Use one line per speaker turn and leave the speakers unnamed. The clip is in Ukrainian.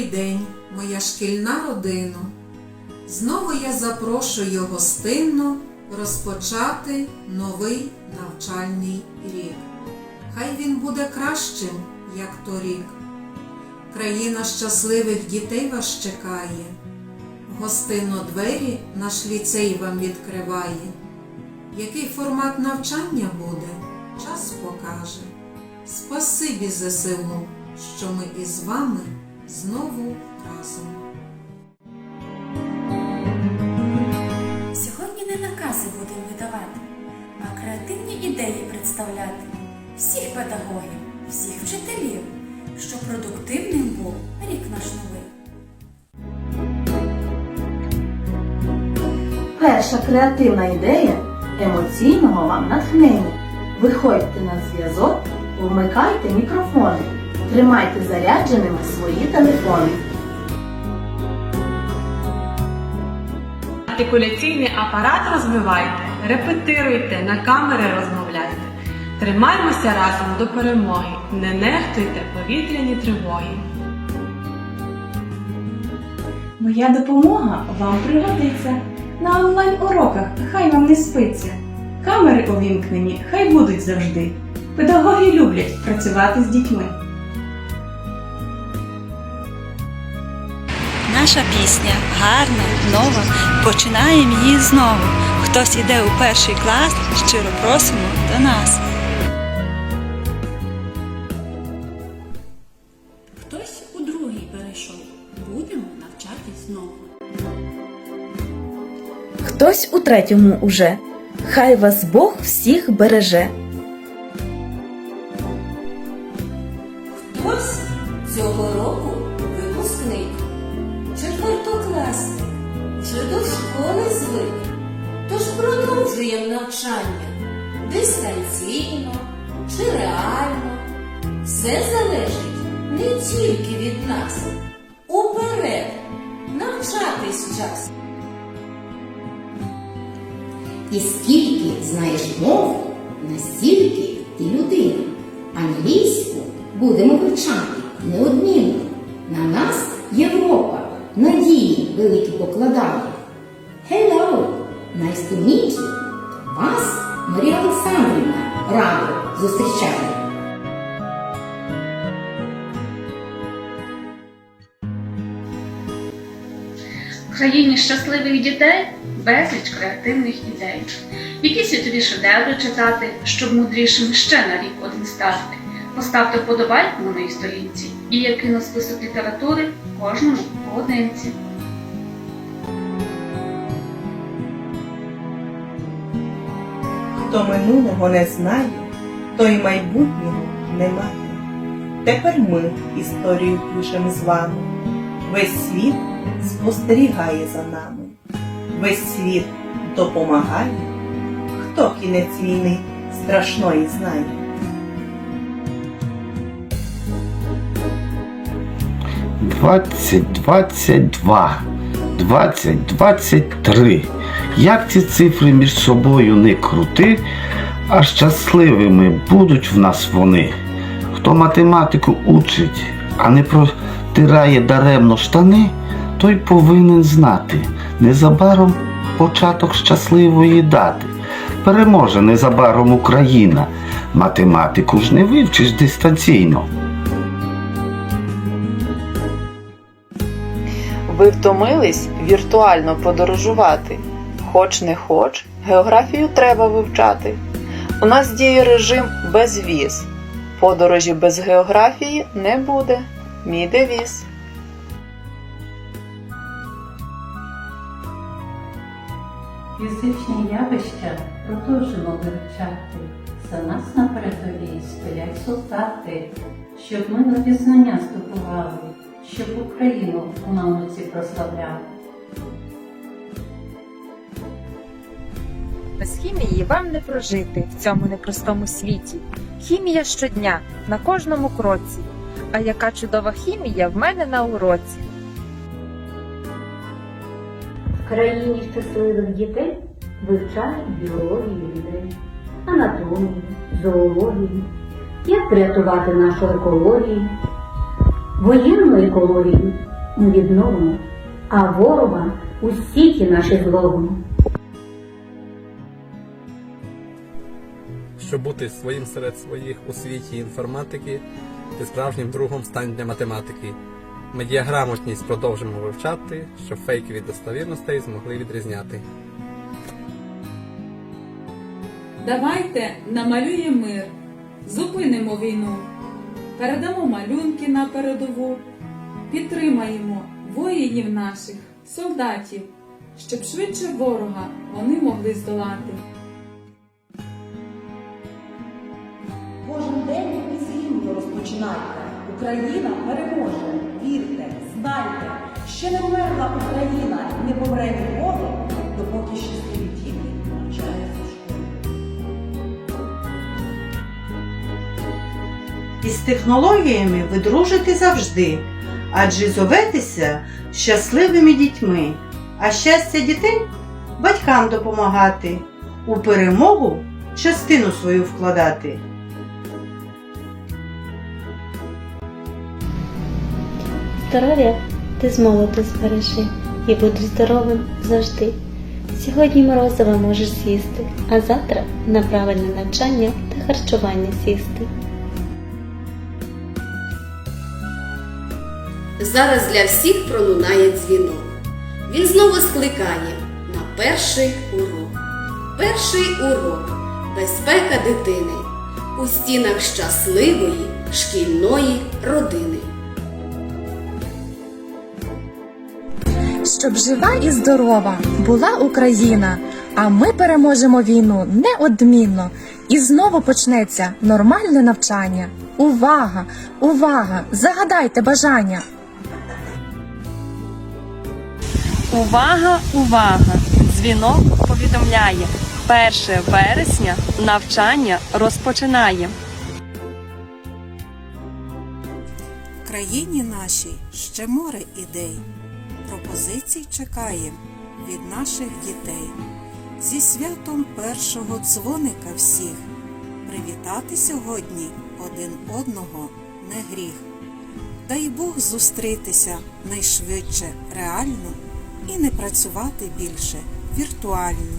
Добрий день, моя шкільна родина. Знову я запрошую гостинно розпочати новий навчальний рік. Хай він буде кращим, як торік. Країна щасливих дітей вас чекає. Гостинно двері наш ліцей вам відкриває. Який формат навчання буде, час покаже. Спасибі ЗСУ, що ми із вами знову разом.
Сьогодні не накази будемо видавати, а креативні ідеї представляти всіх педагогів, всіх вчителів, щоб продуктивним був рік наш новий.
Перша креативна ідея емоційного вам натхнення. Виходьте на зв'язок, вмикайте мікрофони, тримайте зарядженими свої телефони.
Артикуляційний апарат розвивайте, репетируйте, на камери розмовляйте. Тримаймося разом до перемоги, не нехтуйте повітряні тривоги.
Моя допомога вам пригодиться. На онлайн-уроках хай вам не спиться. Камери увімкнені, хай будуть завжди. Педагоги люблять працювати з дітьми.
Наша пісня гарна, нова. Починаємо її знову. Хтось іде у перший клас, щиро просимо до нас.
Хтось у другий перейшов. Будемо навчатись знову.
Хтось у третьому уже. Хай вас Бог всіх береже.
Хтось цього року продовжуємо навчання дистанційно чи реально. Все залежить не тільки від нас. Уперед навчатись час.
І скільки знаєш мов, настільки ти людина. Англійську будемо вивчати неодмінно. На нас Європа надії великі покладає. Hello! Nice to meet you! Вас Марія Олександрівна радо зустрічає.
В країні щасливих дітей безліч креативних ідей. Які світові шедеври читати, щоб мудрішим ще на рік один стати. Поставте вподобайку на моїй сторінці, і я кину список літератури кожному поодинці.
Хто минулого не знає, той майбутнього не має. Тепер ми історію пишемо з вами. Весь світ спостерігає за нами. Весь світ допомагає. Хто кінець війни страшної знає?
Двадцять двадцять два, двадцять двадцять три. Як ці цифри між собою не крути, а щасливими будуть в нас вони. Хто математику учить, а не протирає даремно штани, той повинен знати незабаром початок щасливої дати. Переможе незабаром Україна. Математику ж не вивчиш дистанційно.
Ви втомились віртуально подорожувати. Хоч не хоч, географію треба вивчати. У нас діє режим без віз. Подорожі без географії не буде. Мій девіз.
Фізичні явища продовжимо вивчати. За нас на передовій стоять солдати, щоб ми нові знання здобували, щоб Україну у науці прославляли.
Хімії вам не прожити в цьому непростому світі. Хімія щодня на кожному кроці. А яка чудова хімія в мене на уроці.
В країні щасливих дітей вивчають біологію людей, анатомію, зоологію, як врятувати нашу екологію. Воєнну екологію ми відновимо, а ворога у сіті наші зловимо.
Щоб бути своїм серед своїх у світі інформатики, ти справжнім другом стань для математики. Медіаграмотність продовжимо вивчати, щоб фейки від достовірностей змогли відрізняти.
Давайте намалюємо мир, зупинимо війну, передамо малюнки на передову, підтримаємо воїнів наших, солдатів, щоб швидше ворога вони могли здолати.
День із гімну розпочинайте. Україна переможе. Вірте, знайте, ще не вмерла Україна, не помре ніколи, допоки щасливі діти навчаються в.
Із технологіями ви дружите завжди, адже зоветеся щасливими дітьми, а щастя дітей батькам допомагати, у перемогу частину свою вкладати.
Здоров'я ти з молоду збережи і будеш здоровим завжди. Сьогодні морозиво можеш з'їсти, а завтра на правильне навчання та харчування сісти.
Зараз для всіх пролунає дзвінок. Він знову скликає на перший урок. Перший урок безпека дитини у стінах щасливої шкільної родини.
Щоб жива і здорова була Україна, а ми переможемо війну неодмінно. І знову почнеться нормальне навчання. Увага! Увага! Загадайте бажання!
Увага, увага! Дзвінок повідомляє. 1 вересня навчання розпочинає.
В країні нашій ще море ідей. Пропозицій чекає від наших дітей. Зі святом першого дзвоника всіх. Привітати сьогодні один одного не гріх. Дай Бог зустрітися найшвидше реально і не працювати більше віртуально.